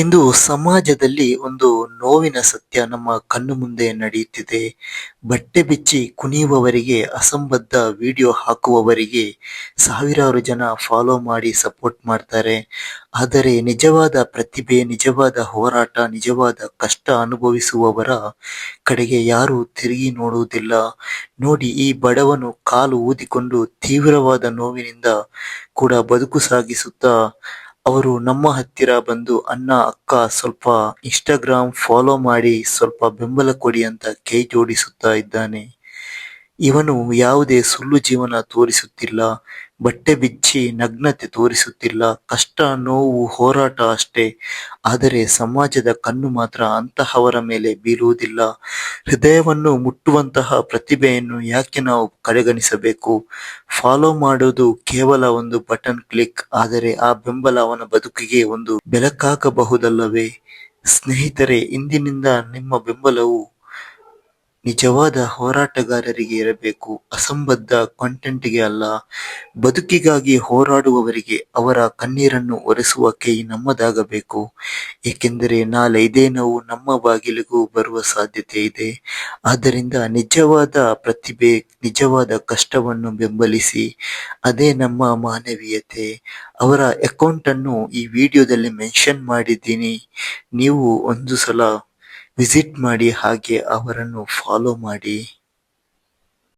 ಇಂದು ಸಮಾಜದಲ್ಲಿ ಒಂದು ನೋವಿನ ಸತ್ಯ ನಮ್ಮ ಕಣ್ಣು ಮುಂದೆ ನಡೆಯುತ್ತಿದೆ. ಬಟ್ಟೆ ಬಿಚ್ಚಿ ಕುಣಿಯುವವರಿಗೆ, ಅಸಂಬದ್ಧ ವಿಡಿಯೋ ಹಾಕುವವರಿಗೆ ಸಾವಿರಾರು ಜನ ಫಾಲೋ ಮಾಡಿ ಸಪೋರ್ಟ್ ಮಾಡ್ತಾರೆ. ಆದರೆ ನಿಜವಾದ ಪ್ರತಿಭೆ, ನಿಜವಾದ ಹೋರಾಟ, ನಿಜವಾದ ಕಷ್ಟ ಅನುಭವಿಸುವವರ ಕಡೆಗೆ ಯಾರು ತಿರುಗಿ ನೋಡುವುದಿಲ್ಲ. ನೋಡಿ, ಈ ಬಡವನು ಕಾಲು ಊದಿಕೊಂಡು ತೀವ್ರವಾದ ನೋವಿನಿಂದ ಕೂಡ ಬದುಕು ಸಾಗಿಸುತ್ತಾ ಅವರು ನಮ್ಮ ಹತ್ತಿರ ಬಂದು, ಅಣ್ಣ, ಅಕ್ಕ, ಸ್ವಲ್ಪ ಇನ್ಸ್ಟಾಗ್ರಾಮ್ ಫಾಲೋ ಮಾಡಿ, ಸ್ವಲ್ಪ ಬೆಂಬಲ ಕೊಡಿ ಅಂತ ಕೈ ಜೋಡಿಸುತ್ತಾ ಇದ್ದಾನೆ. ಇವನು ಯಾವುದೇ ಸುಳ್ಳು ಜೀವನ ತೋರಿಸುತ್ತಿಲ್ಲ, ಬಟ್ಟೆ ಬಿಚ್ಚಿ ನಗ್ನತೆ ತೋರಿಸುತ್ತಿಲ್ಲ, ಕಷ್ಟ, ನೋವು, ಹೋರಾಟ ಅಷ್ಟೇ. ಆದರೆ ಸಮಾಜದ ಕಣ್ಣು ಮಾತ್ರ ಅಂತಹವರ ಮೇಲೆ ಬೀಳುವುದಿಲ್ಲ. ಹೃದಯವನ್ನು ಮುಟ್ಟುವಂತಹ ಪ್ರತಿಭೆಯನ್ನು ಯಾಕೆ ನಾವು ಕಡೆಗಣಿಸಬೇಕು? ಫಾಲೋ ಮಾಡೋದು ಕೇವಲ ಒಂದು ಬಟನ್ ಕ್ಲಿಕ್, ಆದರೆ ಆ ಬೆಂಬಲ ಅವನ ಬದುಕಿಗೆ ಒಂದು ಬೆಳಕಾಗಬಹುದಲ್ಲವೇ? ಸ್ನೇಹಿತರೆ, ಇಂದಿನಿಂದ ನಿಮ್ಮ ಬೆಂಬಲವು ನಿಜವಾದ ಹೋರಾಟಗಾರರಿಗೆ ಇರಬೇಕು, ಅಸಂಬದ್ಧ ಕಾಂಟೆಂಟ್ಗೆ ಅಲ್ಲ, ಬದುಕಿಗಾಗಿ ಹೋರಾಡುವವರಿಗೆ ಅವರ ಕಣ್ಣೀರನ್ನು ಒರೆಸುವ ಕೈ ನಮ್ಮದಾಗಬೇಕು. ಏಕೆಂದರೆ ನಾಳೆ ನೋವು ನಮ್ಮ ಬಾಗಿಲಿಗೂ ಬರುವ ಸಾಧ್ಯತೆ ಇದೆ. ಆದ್ದರಿಂದ ನಿಜವಾದ ಪ್ರತಿಭೆ, ನಿಜವಾದ ಕಷ್ಟವನ್ನು ಬೆಂಬಲಿಸಿ, ಅದೇ ನಮ್ಮ ಮಾನವೀಯತೆ. ಅವರ ಅಕೌಂಟನ್ನು ಈ ವಿಡಿಯೋದಲ್ಲಿ ಮೆನ್ಷನ್ ಮಾಡಿದ್ದೀನಿ. ನೀವು ಒಂದು ಸಲ ವಿಸಿಟ್ ಮಾಡಿ ಹಾಗೆ ಅವರನ್ನು ಫಾಲೋ ಮಾಡಿ.